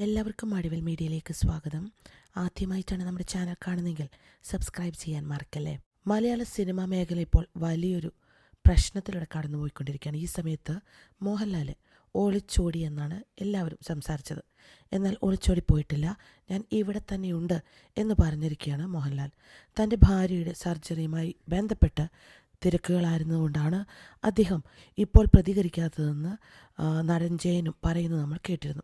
എല്ലാവർക്കും അടിവൽ മീഡിയയിലേക്ക് സ്വാഗതം. ആദ്യമായിട്ടാണ് നമ്മുടെ ചാനൽ കാണുന്നതെങ്കിൽ സബ്സ്ക്രൈബ് ചെയ്യാൻ മറക്കല്ലേ? മലയാള സിനിമാ മേഖല ഇപ്പോൾ വലിയൊരു പ്രശ്നത്തിലൂടെ കടന്നുപോയിക്കൊണ്ടിരിക്കുകയാണ്. ഈ സമയത്ത് മോഹൻലാൽ ഒളിച്ചോടി എന്നാണ് എല്ലാവരും സംസാരിച്ചത്. എന്നാൽ ഒളിച്ചോടി പോയിട്ടില്ല. ഞാൻ ഇവിടെ തന്നെയുണ്ട് എന്ന് പറഞ്ഞിരിക്കുകയാണ് മോഹൻലാൽ. തന്റെ ഭാര്യയുടെ സർജറിയുമായി ബന്ധപ്പെട്ട് തിരക്കുകളായിരുന്നുകൊണ്ടാണ് അദ്ദേഹം ഇപ്പോൾ പ്രതികരിക്കാത്തതെന്ന് നരഞ്ജയനും പറയുന്നത് നമ്മൾ കേട്ടിരുന്നു.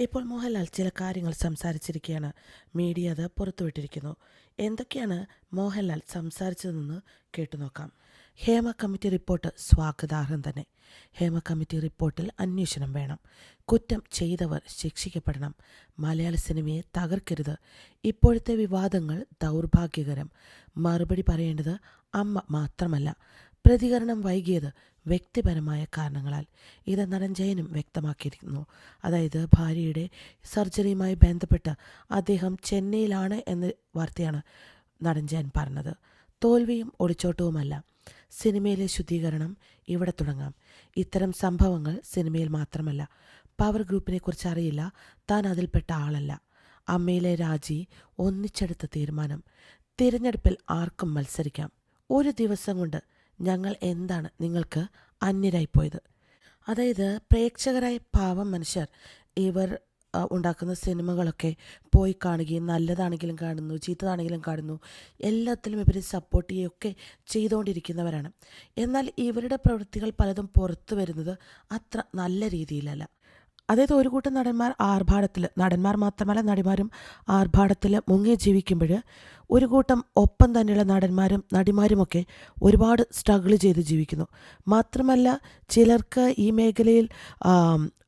ഇപ്പോൾ മോഹൻലാൽ ചില കാര്യങ്ങൾ സംസാരിച്ചിരിക്കുകയാണ്. മീഡിയ അത് പുറത്തുവിട്ടിരിക്കുന്നു. എന്തൊക്കെയാണ് മോഹൻലാൽ സംസാരിച്ചതെന്ന് കേട്ടുനോക്കാം. ഹേമ കമ്മിറ്റി റിപ്പോർട്ട് സ്വാഗതാർഹം തന്നെ. ഹേമ കമ്മിറ്റി റിപ്പോർട്ടിൽ അന്വേഷണം വേണം. കുറ്റം ചെയ്തവർ ശിക്ഷിക്കപ്പെടണം. മലയാള സിനിമയെ തകർക്കരുത്. ഇപ്പോഴത്തെ വിവാദങ്ങൾ ദൗർഭാഗ്യകരം. മറുപടി പറയേണ്ടത് അമ്മ മാത്രമല്ല പ്രതികരണം വൈകിയത് വ്യക്തിപരമായ കാരണങ്ങളാൽ. ഇത് നരഞ്ജയനും ജയനും വ്യക്തമാക്കിയിരിക്കുന്നു. അതായത് ഭാര്യയുടെ സർജറിയുമായി ബന്ധപ്പെട്ട് അദ്ദേഹം ചെന്നൈയിലാണ് എന്ന വാർത്തയാണ് നടൻ ജയൻ പറഞ്ഞത്. തോൽവിയും ഒളിച്ചോട്ടവുമല്ല. സിനിമയിലെ ശുദ്ധീകരണം ഇവിടെ തുടങ്ങാം. ഇത്തരം സംഭവങ്ങൾ സിനിമയിൽ മാത്രമല്ല. പവർ ഗ്രൂപ്പിനെ കുറിച്ച് അറിയില്ല. താൻ അതിൽപ്പെട്ട ആളല്ല. അമ്മയിലെ രാജി ഒന്നിച്ചെടുത്ത തീരുമാനം. തിരഞ്ഞെടുപ്പിൽ ആർക്കും മത്സരിക്കാം. ഒരു ദിവസം കൊണ്ട് ഞങ്ങൾ എന്താണ് നിങ്ങൾക്ക് അന്യരായിപ്പോയത് അതായത് പ്രേക്ഷകരായ പാവം മനുഷ്യർ. ഇവർ ഉണ്ടാക്കുന്ന സിനിമകളൊക്കെ പോയി കാണുകയും നല്ലതാണെങ്കിലും കാണുന്നു ചീത്തതാണെങ്കിലും കാണുന്നു. എല്ലാത്തിലും ഇവരെ സപ്പോർട്ട് ചെയ്യുകയൊക്കെ ചെയ്തുകൊണ്ടിരിക്കുന്നവരാണ് എന്നാൽ ഇവരുടെ പ്രവൃത്തികൾ പലതും പുറത്തു വരുന്നത് അത്ര നല്ല രീതിയിലല്ല. അതായത് ഒരു കൂട്ടം നടന്മാർ ആർഭാടത്തിൽ നടന്മാർ മാത്രമല്ല നടിമാരും ആർഭാടത്തിൽ മുങ്ങി ജീവിക്കുമ്പോൾ ഒരു കൂട്ടം ഒപ്പം തന്നെയുള്ള നടന്മാരും നടിമാരുമൊക്കെ ഒരുപാട് സ്ട്രഗിൾ ചെയ്ത് ജീവിക്കുന്നു. മാത്രമല്ല ചിലർക്ക് ഈ മേഖലയിൽ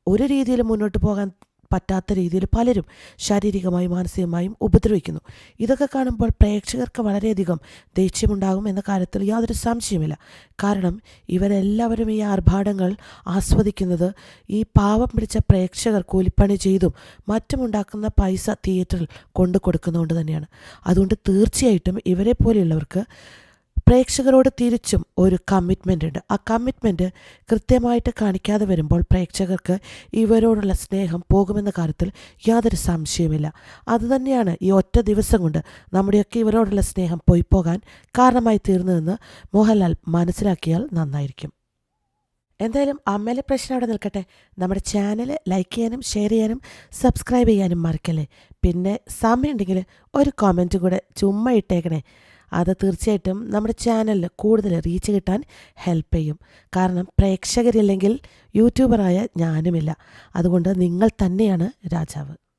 ഒരു രീതിയിൽ മുന്നോട്ട് പോകാൻ പറ്റാത്ത രീതിയിൽ പലരും ശാരീരികമായും മാനസികമായും ഉപദ്രവിക്കുന്നു. ഇതൊക്കെ കാണുമ്പോൾ പ്രേക്ഷകർക്ക് വളരെയധികം ദേഷ്യമുണ്ടാകും എന്ന കാര്യത്തിൽ യാതൊരു സംശയമില്ല കാരണം ഇവരെല്ലാവരും ഈ ആർഭാടങ്ങൾ ആസ്വദിക്കുന്നത് ഈ പാവം പിടിച്ച പ്രേക്ഷകർ കൂലിപ്പണി ചെയ്തും മറ്റുമുണ്ടാക്കുന്ന പൈസ തിയേറ്ററിൽ കൊണ്ടു കൊടുക്കുന്നതുകൊണ്ട് തന്നെയാണ്. അതുകൊണ്ട് തീർച്ചയായിട്ടും ഇവരെ പോലെയുള്ളവർക്ക് പ്രേക്ഷകരോട് തിരിച്ചും ഒരു കമ്മിറ്റ്മെന്റ് ഉണ്ട്. ആ കമ്മിറ്റ്മെന്റ് കൃത്യമായിട്ട് കാണിക്കാതെ വരുമ്പോൾ പ്രേക്ഷകർക്ക് ഇവരോടുള്ള സ്നേഹം പോകുമെന്ന കാര്യത്തിൽ യാതൊരു സംശയവുമില്ല. അതുതന്നെയാണ് ഈ ഒറ്റ ദിവസം കൊണ്ട് നമ്മുടെയൊക്കെ ഇവരോടുള്ള സ്നേഹം പോയി പോകാൻ കാരണമായി തീർന്നതെന്ന് മോഹൻലാൽ മനസ്സിലാക്കിയാൽ നന്നായിരിക്കും. എന്തായാലും അമ്മയിലെ പ്രശ്നം അവിടെ നിൽക്കട്ടെ. നമ്മുടെ ചാനൽ ലൈക്ക് ചെയ്യാനും ഷെയർ ചെയ്യാനും സബ്സ്ക്രൈബ് ചെയ്യാനും മറക്കല്ലേ. പിന്നെ സമയമുണ്ടെങ്കിൽ ഒരു കോമന്റ് കൂടെ ചുമ്മാ ഇട്ടേക്കണേ. അത് തീർച്ചയായിട്ടും നമ്മുടെ ചാനലിൽ കൂടുതൽ റീച്ച് കിട്ടാൻ ഹെൽപ്പ് ചെയ്യും. കാരണം പ്രേക്ഷകരില്ലെങ്കിൽ യൂട്യൂബറായ ഞാനുമില്ല. അതുകൊണ്ട് നിങ്ങൾ തന്നെയാണ് രാജാവ്.